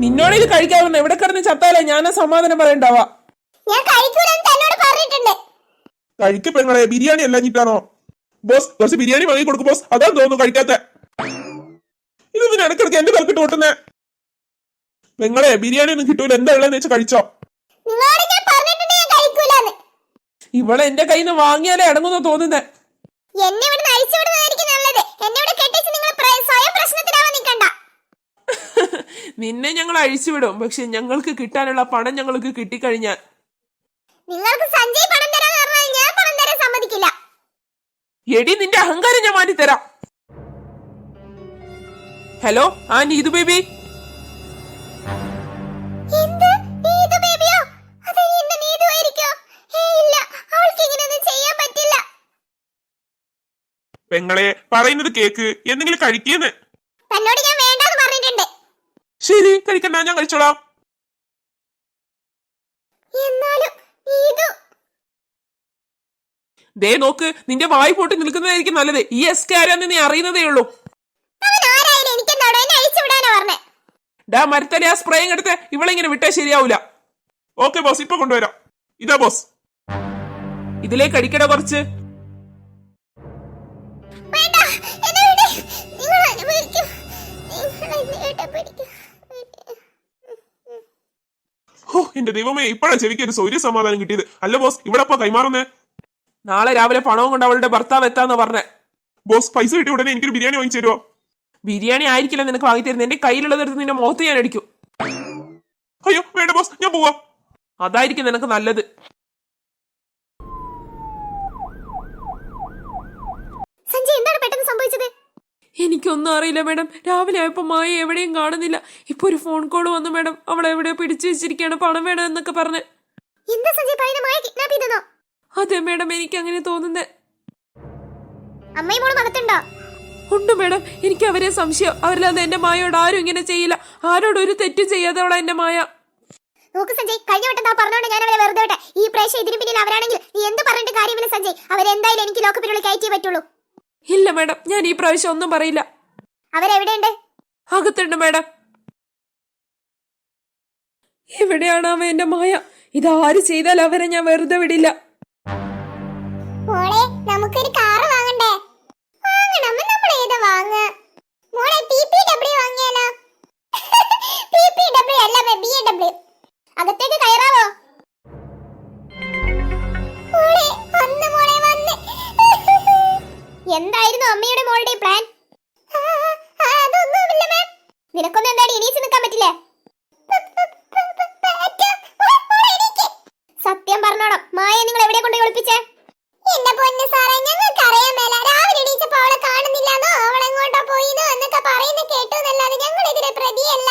നിന്നോട് ഇത് കഴിക്കാവുന്ന എവിടെ കിടന്ന് ചത്താലേ ഞാൻ സമാധാനം പറയണ്ടാവാ? കഴിക്ക് പെങ്ങളെ ബിരിയാണി അല്ല ഞിട്ടാണോ ബോസ് കുറച്ച് ബിരിയാണി വാങ്ങി കൊടുക്കും ബോസ്. അതാണ് തോന്നുന്നു കഴിക്കാത്ത. ഇതൊന്നും ഇടക്കിടക്ക് എന്റെ തലക്കിട്ട് ഓട്ടുന്നേ? പെങ്ങളെ ബിരിയാണി ഒന്നും കിട്ടൂല. എന്താ ഉള്ളതെന്ന് വെച്ച് കഴിച്ചോ. ഇവളെ എന്റെ കയ്യിൽ നിന്ന് വാങ്ങിയാലേ അടങ്ങുന്ന തോന്നുന്നേ. എന്നെ ഇവിടെ അഴിച്ചു വിടുന്നതായിരിക്കും നല്ലത് എന്നെ ഇവിടെ കെട്ടിച്ച് നിങ്ങൾ പ്ര- സ്വയം പ്രശ്നത്തിലാവാൻ നിൽക്കണ്ട നിന്നെ ഞങ്ങൾ അഴിച്ചുവിടും. പക്ഷെ ഞങ്ങൾക്ക് കിട്ടാനുള്ള പണം ഞങ്ങൾക്ക് കിട്ടിക്കഴിഞ്ഞാൽ നിങ്ങൾക്ക് സഞ്ജയ് പണം തരാന്ന് പറഞ്ഞാൽ ഞാൻ പണം തരാൻ സമ്മതിക്കില്ല. എടി നിന്റെ അഹങ്കാരം ഞാൻ മാറ്റി മാറ്റിത്തരാം. ഹലോ ആ നീതു ബേബി? എന്ത്? നീതു ബേബിയോ? അത് ഇന്ന് നീതു ആയിരിക്കോ? ഏയ് ഇല്ല. അവൾക്ക് ഇങ്ങനെയൊന്നും ചെയ്യാൻ പറ്റില്ല. പെങ്ങളെ പറയുന്നത് കേക്ക് എന്തെങ്കിലും കഴിക്കുന്നു. തന്നോട് ഞാൻ ശരി കഴിക്കണ്ട ഞാൻ കഴിച്ചോളാം. എന്നാലും നീതു. ദേ നോക്ക് നിന്റെ വായി പൊട്ടി നിൽക്കുന്നതായിരിക്കും നല്ലത്. ഈ എസ് കെ ആരാന്ന് നീ അറിയുന്നതേ ഉള്ളൂ. ഡാ മരത്തലെ ആ സ്പ്രേയും എടുത്ത് ഇവളിങ്ങനെ വിട്ടേ ശരിയാവൂല. ഓക്കെ ബോസ് ഇപ്പൊ കൊണ്ടുവരാം. ഇതാ ബോസ്. ഇതിലേക്ക് അടിക്കട കുറച്ച്. വേണ്ട എന്നെ വിടേ. നിങ്ങൾ അനുഭവിക്കും. നിങ്ങൾ എന്നെ ഇടപെടിക്കും ഹോ എന്റെ ദൈവമേ ഇപ്പോഴാണ് ചെവിക്ക് ഒരു സൗര്യ സമാധാനം കിട്ടിയത്. അല്ല ബോസ് ഇവിടെ ഇപ്പൊ കൈമാറുന്നേ? നാളെ രാവിലെ പണവും കൊണ്ട് അവളുടെ ഭർത്താവ് എത്താന്ന് പറഞ്ഞേ. ബോസ് പൈസ കിട്ടിയ ഉടനെ എനിക്കൊരു ബിരിയാണി വാങ്ങിച്ചു തരുമോ ബിരിയാണി ആയിരിക്കില്ല നിനക്ക് വാങ്ങി തരുന്നത് എന്റെ കയ്യിലുള്ളതെടുത്ത് നിന്റെ മുഖത്ത് ഞാൻ അടിക്കും. അയ്യോ വേണ്ട ബോസ് ഞാൻ പോവാ. അതായിരിക്കും നിനക്ക് നല്ലത്. സഞ്ജയ് എന്താണ് പെട്ടെന്ന് സംഭവിച്ചത്? എനിക്കൊന്നും അറിയില്ല മാഡം. രാവിലെ ആയപ്പോൾ മായ എവിടെയും കാണുന്നില്ല. ഇപ്പൊ ഒരു ഫോൺ കോൾ വന്നു മാഡം. അവളെ എവിടെയോ പിടിച്ചു വെച്ചിരിക്കുകയാണ്. പണം വേണം എന്നൊക്കെ പറഞ്ഞ്. എന്താ സഞ്ജയ് പറയുന്ന മായ കിഡ്നാപ്പ് ചെയ്തെന്നോ അതെ മാഡം. എനിക്ക് അങ്ങനെ തോന്നുന്നത് അമ്മയും മോളും അകത്തുണ്ടോ? ഉണ്ട് മാഡം. എനിക്ക് അവരെ സംശയം. അവരില്ലാതെ എന്റെ മായോട് ആരും ഇങ്ങനെ ചെയ്യില്ല. ആരോടും ഒരു തെറ്റും ചെയ്യാത്തവളാ എന്റെ മായ. നോക്ക് സഞ്ജയ് കഴിഞ്ഞ വട്ടം താ പറഞ്ഞോണ്ട് ഞാൻ അവരെ വെറുതെ വിട്ടെ. ഈ പ്രാവശ്യം ഇതിന് പിന്നിൽ അവരാണെങ്കിൽ നീ എന്ത് പറഞ്ഞിട്ട് കാര്യമില്ല സഞ്ജയ്. അവരെന്തായാലും എനിക്ക് ലോക്കപ്പിനുള്ളിൽ കയറ്റിയേ പറ്റുള്ളൂ. ഇല്ല മാഡം. ഞാൻ ഈ പ്രാവശ്യം ഒന്നും പറയില്ല. അവരെവിടെയുണ്ട്? അകത്തുണ്ട് മാഡം. എവിടെയാണ് അവ എന്റെ മായ? ആര് ചെയ്താൽ അവരെ ഞാൻ വെറുതെ വിടില്ല. മോളെ നമുക്കൊരു എന്തായിരുന്നു അമ്മയുടെ മോളുടെ പ്ലാൻ നിനക്കൊന്നും എന്തായാലും എണീച്ച് നിൽക്കാൻ പറ്റില്ലേ? സത്യം പറഞ്ഞോണം. മായ നിങ്ങൾ എവിടെ കൊണ്ട് ഒളിപ്പിച്ചേ? എന്റെ പൊന്നു സാറേ ഞങ്ങൾക്ക് അറിയാൻ മേല. രാവിലെ എണീച്ചപ്പോ അവളെ കാണുന്നില്ലെന്നോ? അവൾ എങ്ങോട്ടോ പോയിന്നോ എന്നൊക്കെ പറയുന്ന കേട്ടു എന്നല്ലാതെ ഞങ്ങൾ ഇതിലെ പ്രതിയല്ല.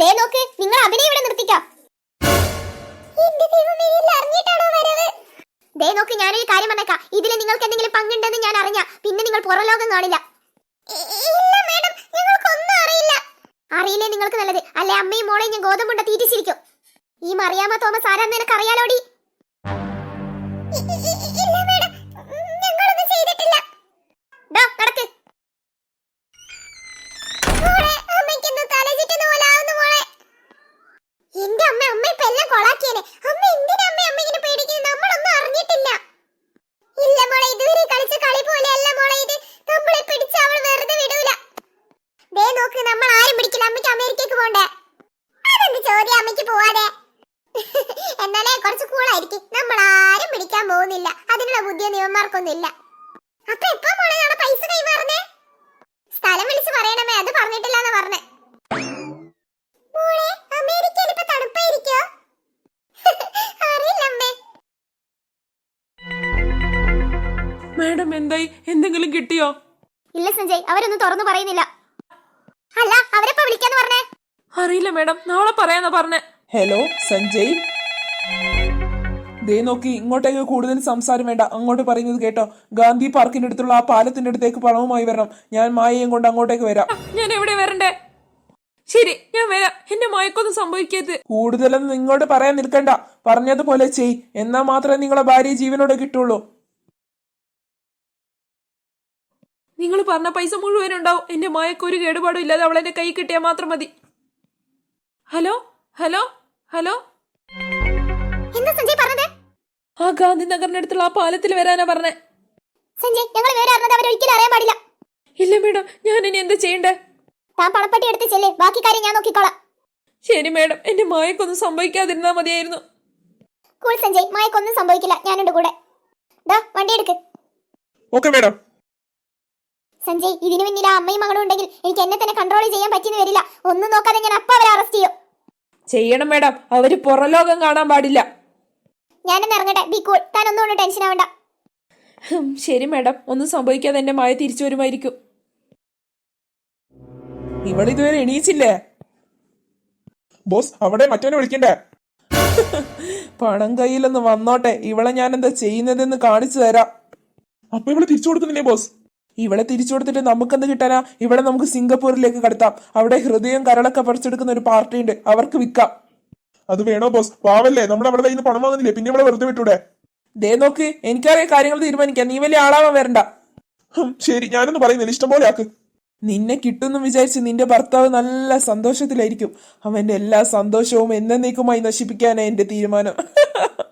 ദേ നോക്ക് നിങ്ങൾ അഭിനയം ഞാനൊരു കാര്യം പറഞ്ഞേക്കാം. ഇതിൽ നിങ്ങൾക്ക് എന്തെങ്കിലും പങ്കുണ്ടെന്ന് ഞാൻ അറിഞ്ഞ പിന്നെ നിങ്ങൾ പുറലോകം കാണില്ല. അറിയില്ലേ. നിങ്ങൾക്ക് നല്ലത്? അല്ലെ അമ്മയും മോളെയും ഞാൻ ഗോതമ്പുണ്ട തീറ്റിച്ചിരിക്കും. ഈ മറിയാമ തോമസ് ആരാന്ന് നിനക്ക് അറിയാലോടി? ഇല്ല മാഡം. ഞങ്ങളൊന്നും ചെയ്തിട്ടില്ല ദാ നടക്ക് മോളെ അമ്മയ്ക്കെന്തോ തലചുറ്റുന്ന പോലെ ആവുന്നു മോളെ എന്റെ അമ്മ അമ്മ ഇപ്പൊ എല്ലാം കൊളാക്കിയേനെ അമ്മ എന്തിനാ അമ്മ അമ്മ ഇങ്ങനെ പേടിക്കുന്നത് നമ്മളൊന്നും അറിഞ്ഞിട്ടില്ല ഇല്ല മോളെ ഇതുവരെ കളിച്ച കളി പോലെയല്ല മോളെ ഇത് നമ്മളെ പിടിച്ച് അവൾ വെറുതെ വിടൂല ദേ നോക്ക് നമ്മൾ ആരും പിടിക്കില്ല അമ്മയ്ക്ക് അമേരിക്കക്ക് പോണ്ടേ? അതെന്ത് ചോദ്യ അമ്മയ്ക്ക് പോവാതെ? എന്നാലേ കുറച്ച് കൂളായിരിക്കും നമ്മൾ ആരും പിടിക്കാൻ പോകുന്നില്ല. അതിനുള്ള ബുദ്ധിയോ നിയമന്മാർക്കൊന്നും ഇല്ല അപ്പൊ എപ്പോ മോളെ നാളെ പൈസ കൈമാറുന്നേ സ്ഥലം വിളിച്ച് പറയണമേ. അത് പറഞ്ഞിട്ടില്ല എന്ന് പറഞ്ഞേ. മോളെ അമേരിക്കയിൽ ഇപ്പൊ തണുപ്പായിരിക്കോ? അറിയില്ലമ്മേ. മാഡം എന്തായി? എന്തെങ്കിലും കിട്ടിയോ? ഇല്ല സഞ്ജയ്. അവരൊന്നും തുറന്നു പറയുന്നില്ല. അല്ല അവരെപ്പോ വിളിക്കാന്ന് പറഞ്ഞേ? അറിയില്ല മേഡം നാളെ പറയാന്നാ പറഞ്ഞേ. ഹലോ സഞ്ജയ്. ദേ നോക്കി ഇങ്ങോട്ടേക്ക് കൂടുതൽ സംസാരം വേണ്ട. അങ്ങോട്ട് പറയുന്നത് കേട്ടോ. ഗാന്ധി പാർക്കിന്റെ അടുത്തുള്ള ആ പാലത്തിന്റെ അടുത്തേക്ക് പണവുമായി വരണം. ഞാൻ മായയും കൊണ്ട് അങ്ങോട്ടേക്ക് വരാം. ഞാൻ എവിടെ വരണ്ടേ? ശരി ഞാൻ വരാം. എന്റെ മയക്കൊന്നും സംഭവിക്കരുത്. കൂടുതലൊന്നും ഇങ്ങോട്ട് പറയാൻ നിൽക്കണ്ട. പറഞ്ഞതുപോലെ ചെയ്. എന്നാ മാത്രമേ നിങ്ങളെ ഭാര്യ ജീവനോടെ കിട്ടുള്ളൂ. നിങ്ങൾ പറഞ്ഞ പൈസ മുഴുവൻ ഉണ്ടാവും എന്റെ മായക്ക് ഒരു കേടുപാടും ഇല്ലാതെ അവളെന്റെ കൈ കിട്ടിയാൽ മാത്രം മതി. ഹലോ? ഹലോ? ഹലോ? എന്താ സഞ്ജയ് പറഞ്ഞത്? ആ ഗാന്ധിനഗറിനടുത്തുള്ള ആ പാലത്തിൽ വരാനാ പറഞ്ഞേ. സഞ്ജയ് ഞങ്ങൾ വേറെ അറിഞ്ഞത് അറിയാൻ പാടില്ല. ഇല്ല മേഡം ഞാൻ ഇനി എന്താ ചെയ്യണ്ടേ? താൻ പണപ്പെട്ടി എടുത്ത് ചെല്ലേ. ബാക്കി കാര്യം ഞാൻ നോക്കിക്കോളാം. ശരി മേഡം എന്റെ മായക്കൊന്നും സംഭവിക്കാതിരുന്നാ മതിയായിരുന്നു. കൂൾ സഞ്ജയ്. മായക്കൊന്നും സംഭവിക്കില്ല. ഞാനുണ്ട് കൂടെ. ദാ വണ്ടി എടുക്ക്. Okay madam. സഞ്ജയ് ഇതിനു മുന്നിൽ ആ അമ്മയും മകളും ഉണ്ടെങ്കിൽ എനിക്ക് എന്നെ തന്നെ കൺട്രോൾ ചെയ്യാൻ പറ്റിയെന്ന് വരില്ല. ഒന്നും നോക്കാതെ ഞാൻ അപ്പ അവരെ അറസ്റ്റ് ചെയ്യും. ചെയ്യണം മേഡം. അവർ പുറലോകം കാണാൻ പാടില്ല. ഞാൻ ഇറങ്ങട്ടെ. ബി കൂൾ താൻ ഒന്നും കൊണ്ട് ടെൻഷൻ ആവണ്ട. ശരി മേഡം. ഒന്നും സംഭവിക്കാതെ എന്റെ മായ തിരിച്ചു വരുമായിരിക്കും. ഇവൾ ഇതുവരെ എണീച്ചില്ലേ? ബോസ് അവിടെ മറ്റവനെ വിളിക്കണ്ടേ? പണം കയ്യിലൊന്ന് വന്നോട്ടെ. ഇവളെ ഞാൻ എന്താ ചെയ്യുന്നതെന്ന് കാണിച്ചു തരാം. അപ്പൊ ഇവൾ തിരിച്ചു കൊടുക്കുന്നില്ലേ ബോസ്? ഇവളെ തിരിച്ചു കൊടുത്തിട്ട് നമുക്കെന്ത് കിട്ടാനാ? ഇവിടെ നമുക്ക് സിംഗപ്പൂരിലേക്ക് കടത്താം. അവിടെ ഹൃദയം കരളൊക്കെ പറിച്ചെടുക്കുന്ന ഒരു പാർട്ടി ഉണ്ട്. അവർക്ക് വിൽക്കാം. അത് വേണോ ബോസ്? പാവല്ലേ? നമ്മുടെ അവിടെ കയ്യിൽ പണം വാങ്ങുന്നില്ലേ? പിന്നെ ഇവിടെ വെറുതെ വിട്ടൂടെ? ദേ നോക്ക് എനിക്കറിയാം കാര്യങ്ങൾ തീരുമാനിക്കാം നീ വലിയ ആളാവാൻ വരണ്ട. ശരി ഞാനൊന്ന് പറയുന്നില്ല. ഇഷ്ടം പോലെ ആക്ക്. നിന്നെ കിട്ടുമെന്ന് വിചാരിച്ച് നിന്റെ ഭർത്താവ് നല്ല സന്തോഷത്തിലായിരിക്കും. അവന്റെ എല്ലാ സന്തോഷവും എന്നേക്കുമായി നശിപ്പിക്കാനാ എന്റെ തീരുമാനം.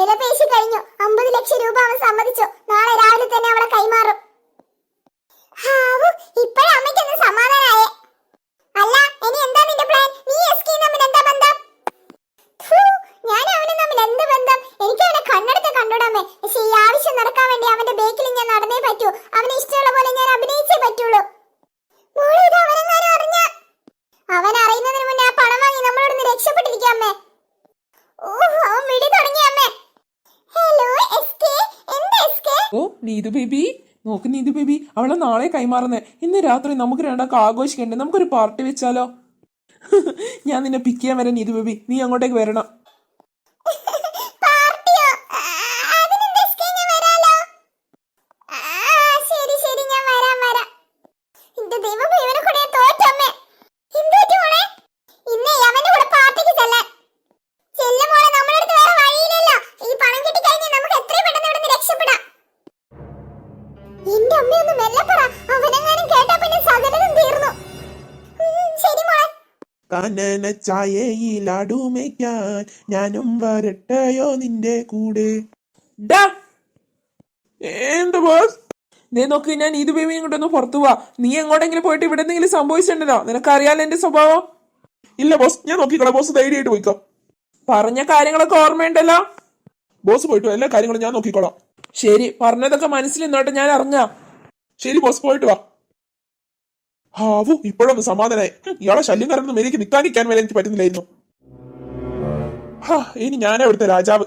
വില പേശി കഴിഞ്ഞു. അമ്പത് ലക്ഷം രൂപ അവൻ സമ്മതിച്ചു. നാളെ രാവിലെ തന്നെ അവളെ കൈമാറും. ഹാവു, ഇപ്പഴാ അമ്മയ്ക്കൊന്ന് സമാധാനായേ? അല്ല ഇനി എന്താ നിന്റെ പ്ലാൻ നീ എസ് കെ തമ്മിൽ എന്താ ബന്ധം? ഞാൻ അവനും തമ്മിൽ എന്ത് ബന്ധം? എനിക്ക് അവനെ കണ്ണെടുത്ത് കണ്ടുവിടാമേ പക്ഷെ ഈ ആവശ്യം നടക്കാൻ വേണ്ടി അവന്റെ ബേക്കിൽ ഞാൻ നടന്നേ പറ്റൂ. അവന് ഇഷ്ടമുള്ള പോലെ ഞാൻ അഭിനയിച്ചേ പറ്റുള്ളൂ മോളെ ഇത് അവനെങ്ങാനും അറിഞ്ഞ അവൻ അറിയുന്നതിന് മുന്നേ ആ പണം വാങ്ങി നമ്മളോടൊന്ന് രക്ഷപ്പെട്ടിരിക്കാം അമ്മേ ഓ അവൻ വിളി തുടങ്ങി അമ്മേ ഹലോ എസ് കെ എന്താ എസ് കെ ഓ നീതു ബേബി. നോക്ക് നീതു ബേബി അവളെ നാളെ കൈമാറുന്നേ. ഇന്ന് രാത്രി നമുക്ക് രണ്ടാൾക്ക് ആഘോഷിക്കണ്ടേ? നമുക്കൊരു പാർട്ടി വെച്ചാലോ? ഞാൻ നിന്നെ പിക്ക് ചെയ്യാൻ വരാം നീതു ബേബി. നീ അങ്ങോട്ടേക്ക് വരണം. രക്ഷപ്പെടാം. എന്റെ അമ്മയൊന്ന് മെല്ലെ പറ. അവനെങ്ങാനും കേട്ടാ പിന്നെ സകലതും തീർന്നു. ശരി മോളെ. കനന ചായയിലാടുമേക്കാൻ ഞാനും വരട്ടയോ നിന്റെ കൂടെ? ഡാ! എന്ത് ബോസ് ദേ നോക്ക് ഞാൻ ഇത് ബേബിയും കൊണ്ടൊന്ന് പുറത്തു പോവാ. നീ എങ്ങോട്ടെങ്കിലും പോയിട്ട് ഇവിടെ എന്തെങ്കിലും സംഭവിച്ചിട്ടുണ്ടല്ലോ നിനക്കറിയാലോ എന്റെ സ്വഭാവം? ഇല്ല ബോസ്. ഞാൻ നോക്കിക്കോളാം ബോസ് ധൈര്യമായിട്ട് പോയിക്കോ. പറഞ്ഞ കാര്യങ്ങളൊക്കെ ഓർമ്മയുണ്ടല്ലോ? ബോസ് പോയിട്ട്? എല്ലാ കാര്യങ്ങളും ഞാൻ നോക്കിക്കോളാം. ശരി പറഞ്ഞതൊക്കെ മനസ്സിൽ നിന്നോട്ടെ ഞാൻ ഇറങ്ങാം. ശരി ബോസ് പോയിട്ട് വാ. ഹാവു ഇപ്പോഴൊന്ന് സമാധാനായി. ഇയാളെ ശല്യം കാരണം മേലേക്ക് നിൽക്കാതിരിക്കാൻ വരെ എനിക്ക് പറ്റുന്നില്ലായിരുന്നു. ഹാ ഇനി ഞാനാ ഇവിടുത്തെ രാജാവ്.